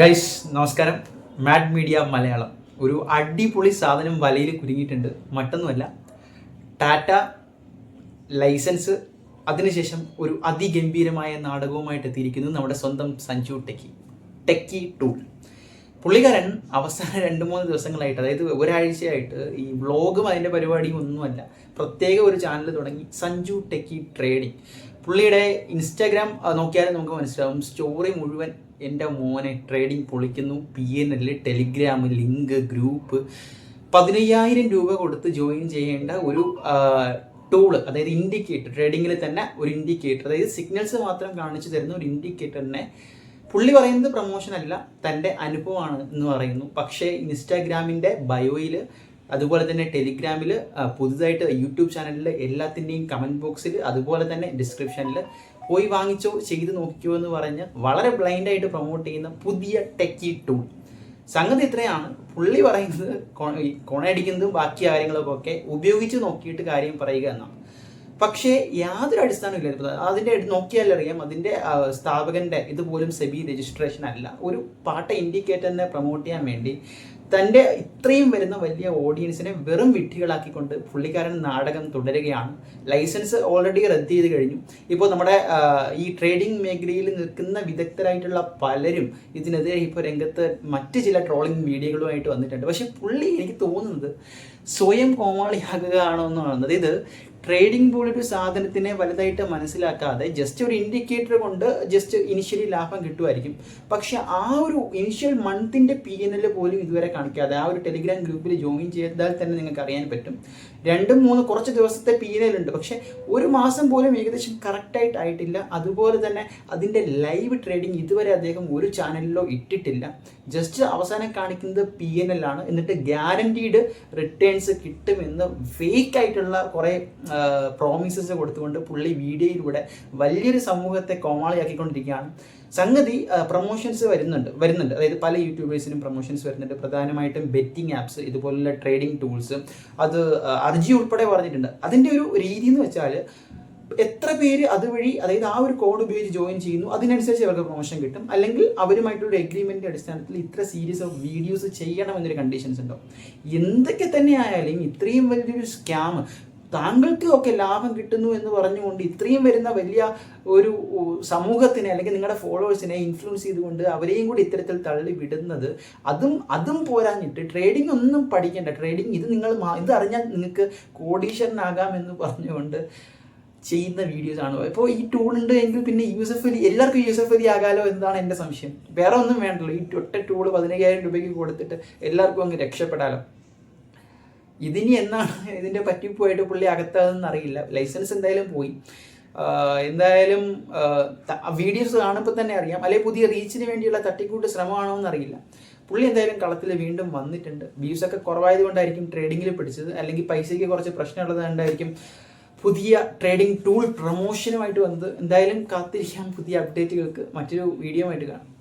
Guys നമസ്കാരം. Mad media Malayalam. ഒരു അടിപൊളി സാധനം വലയിൽ കുരുങ്ങിയിട്ടുണ്ട്. മറ്റൊന്നുമല്ല ടാറ്റ ലൈസൻസ് അതിനുശേഷം ഒരു അതിഗംഭീരമായ നാടകവുമായിട്ട് എത്തിയിരിക്കുന്നു നമ്മുടെ സ്വന്തം സഞ്ജു ടെക്കി. ടെക്കി ടൂൾ പുള്ളിക്കാരൻ അവസാന രണ്ട് മൂന്ന് ദിവസങ്ങളായിട്ട് അതായത് ഒരാഴ്ചയായിട്ട് ഈ വ്ളോഗും അതിന്റെ പരിപാടിയും ഒന്നുമല്ല. പ്രത്യേക ഒരു ചാനൽ തുടങ്ങി സഞ്ജു ടെക്കി ട്രേഡിംഗ് പുള്ളിയുടെ ഇൻസ്റ്റാഗ്രാം നോക്കിയാൽ നമുക്ക് മനസ്സിലാവും. സ്റ്റോറി മുഴുവൻ എന്റെ മോനെ trading പൊളിക്കുന്നു. P N L Telegram link group പതിനയ്യായിരം രൂപ കൊടുത്ത് ജോയിൻ ചെയ്യേണ്ട ഒരു ടൂൾ അതായത് ഇൻഡിക്കേറ്റർ ട്രേഡിങ്ങിൽ തന്നെ ഒരു ഇൻഡിക്കേറ്റർ അതായത് സിഗ്നൽസ് മാത്രം കാണിച്ചു തരുന്ന ഒരു ഇൻഡിക്കേറ്ററിനെ പുള്ളി പറയുന്നത് പ്രൊമോഷൻ അല്ല തന്റെ അനുഭവമാണ് എന്ന് പറയുന്നു. പക്ഷേ ഇൻസ്റ്റാഗ്രാമിന്റെ ബയോയിൽ അതുപോലെ തന്നെ ടെലിഗ്രാമിൽ പുതുതായിട്ട് യൂട്യൂബ് ചാനലിൽ എല്ലാത്തിന്റെയും കമന്റ് ബോക്സിൽ അതുപോലെ തന്നെ ഡിസ്ക്രിപ്ഷനിൽ പോയി വാങ്ങിച്ചോ ചെയ്ത് നോക്കിയോ എന്ന് പറഞ്ഞ് വളരെ ബ്ലൈൻഡായിട്ട് പ്രൊമോട്ട് ചെയ്യുന്ന പുതിയ ടെക്കി ടൂൾ സംഗതി ഇത്രയാണ്. പുള്ളി പറയുന്നത് കൊണയടിക്കുന്നതും ബാക്കി കാര്യങ്ങളൊക്കെ ഉപയോഗിച്ച് നോക്കിയിട്ട് കാര്യം പറയുക എന്നാണ്. പക്ഷേ യാതൊരു അടിസ്ഥാനമില്ല അതിന്റെ നോക്കിയാൽ അറിയാം അതിന്റെ സ്ഥാപകന്റെ ഇതുപോലും സെബി രജിസ്ട്രേഷൻ അല്ല. ഒരു പാട്ട ഇൻഡിക്കേറ്ററിനെ പ്രൊമോട്ട് ചെയ്യാൻ വേണ്ടി തന്റെ ഇത്രയും വരുന്ന വലിയ ഓഡിയൻസിനെ വെറും വിഡ്ഢികളാക്കിക്കൊണ്ട് പുള്ളിക്കാരൻ നാടകം തുടരുകയാണ്. ലൈസൻസ് ഓൾറെഡി റദ്ദ് ചെയ്ത് കഴിഞ്ഞു. ഇപ്പോൾ നമ്മുടെ ഈ ട്രേഡിംഗ് മേഖലയിൽ നിൽക്കുന്ന വിദഗ്ധരായിട്ടുള്ള പലരും ഇതിനെതിരെ ഇപ്പോൾ രംഗത്ത് മറ്റ് ചില ട്രോളിംഗ് വീഡിയോകളുമായിട്ട് വന്നിട്ടുണ്ട്. പക്ഷേ പുള്ളി എനിക്ക് തോന്നുന്നത് സ്വയം കോമാളിയാകുകയാണോ എന്നാണ് അതായത് ട്രേഡിംഗ് പോലൊരു സാധനത്തിനെ വലുതായിട്ട് മനസ്സിലാക്കാതെ ജസ്റ്റ് ഒരു ഇൻഡിക്കേറ്റർ കൊണ്ട് ജസ്റ്റ് ഇനിഷ്യലി ലാഭം കിട്ടുമായിരിക്കും. പക്ഷെ ആ ഒരു ഇനിഷ്യൽ മന്തിന്റെ പി എൻ എൽ പോലും ഇതുവരെ കാണിക്കാതെ ആ ഒരു ടെലിഗ്രാം ഗ്രൂപ്പിൽ ജോയിൻ ചെയ്താൽ തന്നെ നിങ്ങൾക്ക് അറിയാൻ പറ്റും. രണ്ടും മൂന്ന് കുറച്ച് ദിവസത്തെ പീനലുണ്ട് പക്ഷേ ഒരു മാസം പോലും ഏകദേശം കറക്റ്റായിട്ട് ആയിട്ടില്ല. അതുപോലെ തന്നെ അതിന്റെ ലൈവ് ട്രേഡിംഗ് ഇതുവരെ അദ്ദേഹം ഒരു ചാനലിലോ ഇട്ടിട്ടില്ല. ജസ്റ്റ് അവസാനം കാണിക്കുന്നത് പി എൻ എൽ ആണ്. എന്നിട്ട് ഗ്യാരണ്ടീഡ് റിട്ടേൺസ് കിട്ടുമെന്ന് ഫേക്ക് ആയിട്ടുള്ള കുറേ പ്രോമിസസ് കൊടുത്തുകൊണ്ട് പുള്ളി വീഡിയോയിലൂടെ വലിയൊരു സമൂഹത്തെ കോമാളിയാക്കിക്കൊണ്ടിരിക്കുകയാണ്. സംഗതി പ്രൊമോഷൻസ് വരുന്നുണ്ട് വരുന്നുണ്ട്. അതായത് പല യൂട്യൂബേഴ്സിനും പ്രൊമോഷൻസ് വരുന്നുണ്ട്. പ്രധാനമായിട്ടും ബെറ്റിംഗ് ആപ്സ് ഇതുപോലുള്ള ട്രേഡിംഗ് ടൂൾസ് അത് അർജി ഉൾപ്പെടെ പറഞ്ഞിട്ടുണ്ട്. അതിന്റെ ഒരു രീതി എന്ന് വെച്ചാൽ എത്ര പേര് അതുവഴി അതായത് ആ ഒരു കോഡ് ഉപയോഗിച്ച് ജോയിൻ ചെയ്യുന്നു അതിനനുസരിച്ച് അവർക്ക് പ്രൊമോഷൻ കിട്ടും. അല്ലെങ്കിൽ അവരുമായിട്ടുള്ള എഗ്രിമെന്റ് അടിസ്ഥാനത്തിൽ ഇത്ര സീരീസ് ഓഫ് വീഡിയോസ് ചെയ്യണം എന്നൊരു കണ്ടീഷൻസ് ഉണ്ടാവും. എന്തൊക്കെ തന്നെ ആയാലും ഇത്രയും വലിയൊരു സ്കാം താങ്കൾക്ക് ഒക്കെ ലാഭം കിട്ടുന്നു എന്ന് പറഞ്ഞുകൊണ്ട് ഇത്രയും വരുന്ന വലിയ ഒരു സമൂഹത്തിനെ അല്ലെങ്കിൽ നിങ്ങളുടെ ഫോളോവേഴ്സിനെ ഇൻഫ്ലുവൻസ് ചെയ്തുകൊണ്ട് അവരെയും കൂടി ഇത്തരത്തിൽ തള്ളി വിടുന്നത് അതും അതും പോരാഞ്ഞിട്ട് ട്രേഡിംഗ് ഒന്നും പഠിക്കേണ്ട. ട്രേഡിംഗ് ഇത് നിങ്ങൾ ഇത് അറിഞ്ഞാൽ നിങ്ങൾക്ക് കോടീശ്വരനാകാം എന്ന് പറഞ്ഞുകൊണ്ട് ചെയ്യുന്ന വീഡിയോസ് ആണ്. ഇപ്പോൾ ഈ ടൂൾ ഉണ്ട് എങ്കിൽ പിന്നെ യൂസഫ് അലി എല്ലാവർക്കും യൂസഫ് അലി ആകാലോ എന്നതാണ് എന്റെ സംശയം. വേറെ ഒന്നും വേണ്ടല്ലോ. ഈ ഒറ്റ ടൂൾ പതിനയ്യായിരം രൂപയ്ക്ക് കൊടുത്തിട്ട് എല്ലാവർക്കും അങ്ങ് രക്ഷപ്പെടാലോ. ഇതിനി എന്നാണ് ഇതിന്റെ പറ്റിപ്പോയിട്ട് പുള്ളി അകത്താതെന്ന് അറിയില്ല. ലൈസൻസ് എന്തായാലും പോയി. എന്തായാലും വീഡിയോസ് കാണുമ്പോൾ തന്നെ അറിയാം. അല്ലെങ്കിൽ പുതിയ റീച്ചിന് വേണ്ടിയുള്ള തട്ടിക്കൂട്ട് ശ്രമമാണോ എന്നറിയില്ല പുള്ളി എന്തായാലും കളത്തിൽ വീണ്ടും വന്നിട്ടുണ്ട്. വ്യൂസ് ഒക്കെ കുറവായത് കൊണ്ടായിരിക്കും ട്രേഡിങ്ങിൽ പിടിച്ചത്. അല്ലെങ്കിൽ പൈസയ്ക്ക് കുറച്ച് പ്രശ്നമുള്ളത് കൊണ്ടായിരിക്കും പുതിയ ട്രേഡിംഗ് ടൂൾ പ്രൊമോഷനുമായിട്ട് വന്നത്. എന്തായാലും കാത്തിരിക്കാം പുതിയ അപ്ഡേറ്റുകൾക്ക് മറ്റൊരു വീഡിയോ ആയിട്ട് കാണാം.